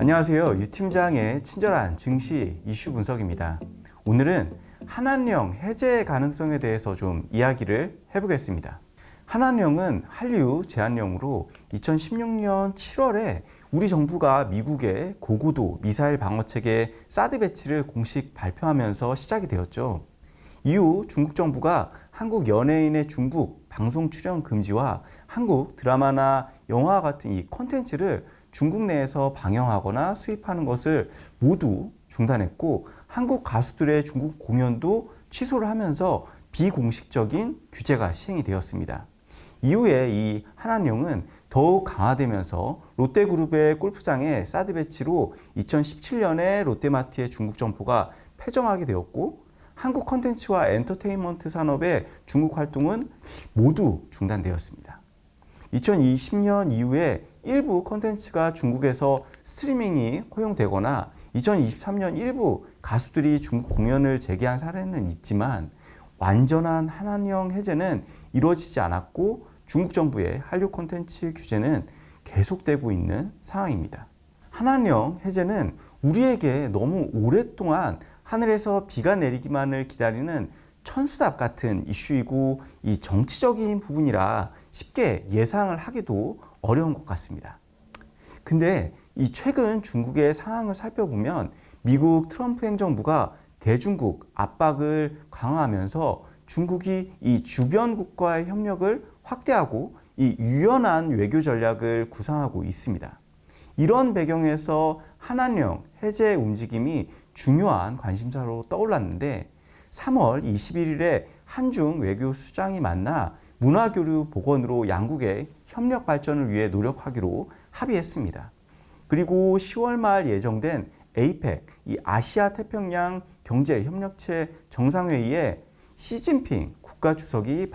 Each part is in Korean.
안녕하세요. 유 팀장의 친절한 증시 이슈 분석입니다. 오늘은 한한령 해제 가능성에 대해서 좀 이야기를 해보겠습니다. 한한령은 한류 제한령으로 2016년 7월에 우리 정부가 미국의 고고도 미사일 방어 체계 사드 배치를 공식 발표하면서 시작이 되었죠. 이후 중국 정부가 한국 연예인의 중국 방송 출연 금지와 한국 드라마나 영화 같은 이 컨텐츠를 중국 내에서 방영하거나 수입하는 것을 모두 중단했고 한국 가수들의 중국 공연도 취소를 하면서 비공식적인 규제가 시행이 되었습니다. 이후에 이 한한령은 더욱 강화되면서 롯데그룹의 골프장에 사드 배치로 2017년에 롯데마트의 중국 점포가 폐점하게 되었고 한국 컨텐츠와 엔터테인먼트 산업의 중국 활동은 모두 중단되었습니다. 2020년 이후에 일부 컨텐츠가 중국에서 스트리밍이 허용되거나 2023년 일부 가수들이 중국 공연을 재개한 사례는 있지만 완전한 한한령 해제는 이루어지지 않았고 중국 정부의 한류 콘텐츠 규제는 계속되고 있는 상황입니다. 한한령 해제는 우리에게 너무 오랫동안 하늘에서 비가 내리기만을 기다리는 천수답 같은 이슈이고 이 정치적인 부분이라 쉽게 예상을 하기도 어려운 것 같습니다. 근데 이 최근 중국의 상황을 살펴보면 미국 트럼프 행정부가 대중국 압박을 강화하면서 중국이 이 주변국과의 협력을 확대하고 이 유연한 외교 전략을 구상하고 있습니다. 이런 배경에서 한한령 해제 움직임이 중요한 관심사로 떠올랐는데 3월 21일에 한중 외교 수장이 만나 문화교류 복원으로 양국의 협력 발전을 위해 노력하기로 합의했습니다. 그리고 10월 말 예정된 에이펙, 이 아시아 태평양 경제 협력체 정상회의에 시진핑 국가 주석이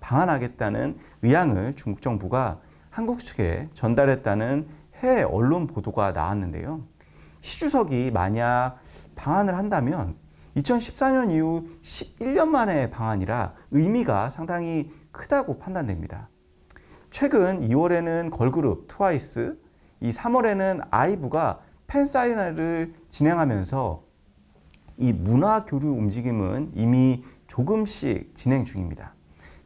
방한하겠다는 의향을 중국 정부가 한국 측에 전달했다는 해외 언론 보도가 나왔는데요. 시 주석이 만약 방한을 한다면 2014년 이후 11년 만의 방한이라 의미가 상당히 크다고 판단됩니다. 최근 2월에는 걸그룹 트와이스, 이 3월에는 아이브가 팬사인회를 진행하면서 이 문화 교류 움직임은 이미 조금씩 진행 중입니다.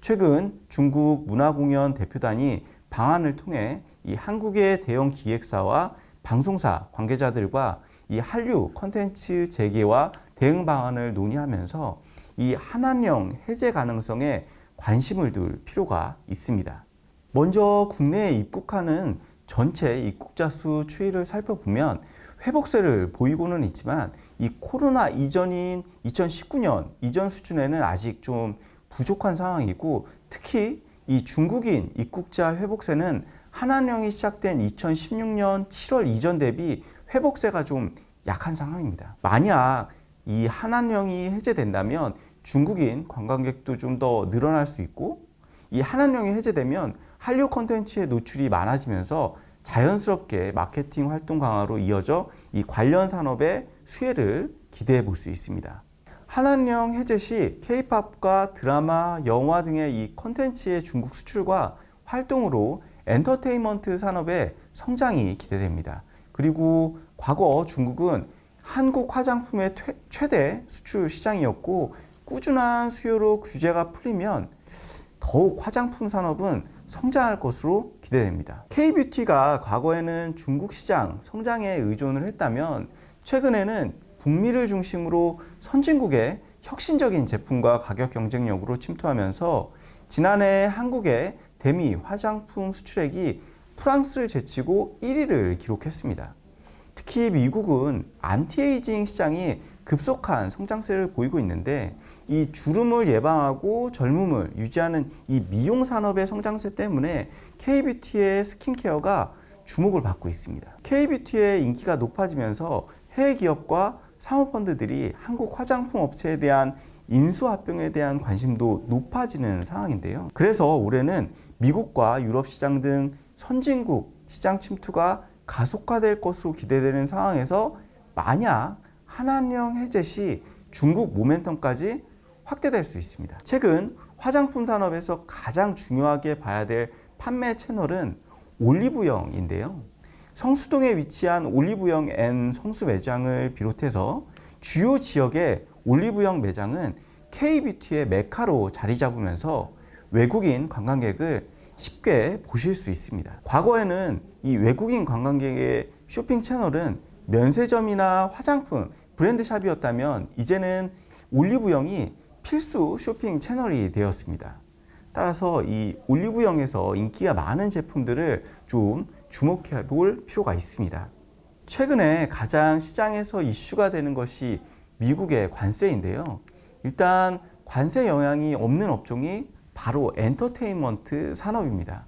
최근 중국 문화공연 대표단이 방안을 통해 이 한국의 대형 기획사와 방송사 관계자들과 이 한류 컨텐츠 재개와 대응 방안을 논의하면서 이 한한령 해제 가능성에 관심을 둘 필요가 있습니다. 먼저 국내에 입국하는 전체 입국자 수 추이를 살펴보면 회복세를 보이고는 있지만 이 코로나 이전인 2019년 이전 수준에는 아직 좀 부족한 상황이고 특히 이 중국인 입국자 회복세는 한한령이 시작된 2016년 7월 이전 대비 회복세가 좀 약한 상황입니다. 만약 이 한한령이 해제된다면 중국인 관광객도 좀 더 늘어날 수 있고 이 한한령이 해제되면 한류 콘텐츠의 노출이 많아지면서 자연스럽게 마케팅 활동 강화로 이어져 이 관련 산업의 수혜를 기대해 볼 수 있습니다. 한한령 해제 시 K-팝과 드라마, 영화 등의 이 콘텐츠의 중국 수출과 활동으로 엔터테인먼트 산업의 성장이 기대됩니다. 그리고 과거 중국은 한국 화장품의 최대 수출 시장이었고 꾸준한 수요로 규제가 풀리면 더욱 화장품 산업은 성장할 것으로 기대됩니다. K-뷰티가 과거에는 중국 시장 성장에 의존을 했다면 최근에는 북미를 중심으로 선진국의 혁신적인 제품과 가격 경쟁력으로 침투하면서 지난해 한국의 대미 화장품 수출액이 프랑스를 제치고 1위를 기록했습니다. 특히 미국은 안티에이징 시장이 급속한 성장세를 보이고 있는데 이 주름을 예방하고 젊음을 유지하는 이 미용 산업의 성장세 때문에 K뷰티의 스킨케어가 주목을 받고 있습니다. K뷰티의 인기가 높아지면서 해외 기업과 사모펀드들이 한국 화장품 업체에 대한 인수합병에 대한 관심도 높아지는 상황인데요. 그래서 올해는 미국과 유럽 시장 등 선진국 시장 침투가 가속화될 것으로 기대되는 상황에서 만약 한한령 해제 시 중국 모멘텀까지 확대될 수 있습니다. 최근 화장품 산업에서 가장 중요하게 봐야 될 판매 채널은 올리브영인데요. 성수동에 위치한 올리브영 N 성수 매장을 비롯해서 주요 지역의 올리브영 매장은 K뷰티의 메카로 자리 잡으면서 외국인 관광객을 쉽게 보실 수 있습니다. 과거에는 이 외국인 관광객의 쇼핑 채널은 면세점이나 화장품, 브랜드샵이었다면 이제는 올리브영이 필수 쇼핑 채널이 되었습니다. 따라서 이 올리브영에서 인기가 많은 제품들을 좀 주목해 볼 필요가 있습니다. 최근에 가장 시장에서 이슈가 되는 것이 미국의 관세인데요. 일단 관세 영향이 없는 업종이 바로 엔터테인먼트 산업입니다.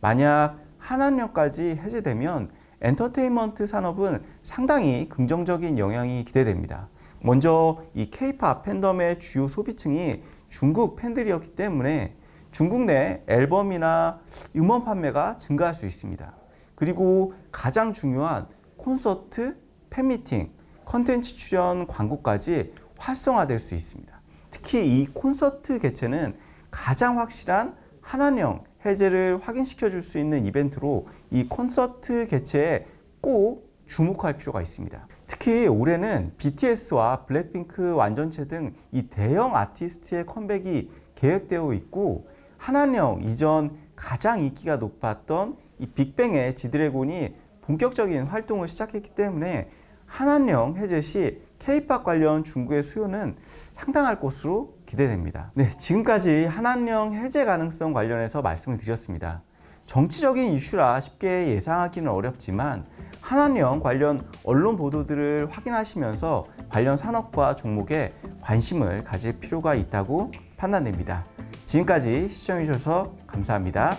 만약 한한령까지 해제되면 엔터테인먼트 산업은 상당히 긍정적인 영향이 기대됩니다. 먼저 이 K-팝 팬덤의 주요 소비층이 중국 팬들이었기 때문에 중국 내 앨범이나 음원 판매가 증가할 수 있습니다. 그리고 가장 중요한 콘서트, 팬미팅, 컨텐츠 출연 광고까지 활성화될 수 있습니다. 특히 이 콘서트 개최는 가장 확실한 한한령 해제를 확인시켜 줄 수 있는 이벤트로 이 콘서트 개최에 꼭 주목할 필요가 있습니다. 특히 올해는 BTS와 블랙핑크 완전체 등 이 대형 아티스트의 컴백이 계획되어 있고 한한령 이전 가장 인기가 높았던 이 빅뱅의 지드래곤이 본격적인 활동을 시작했기 때문에 한한령 해제 시 K-팝 관련 중국의 수요는 상당할 것으로 기대됩니다. 네, 지금까지 한한령 해제 가능성 관련해서 말씀을 드렸습니다. 정치적인 이슈라 쉽게 예상하기는 어렵지만 한한령 관련 언론 보도들을 확인하시면서 관련 산업과 종목에 관심을 가질 필요가 있다고 판단됩니다. 지금까지 시청해 주셔서 감사합니다.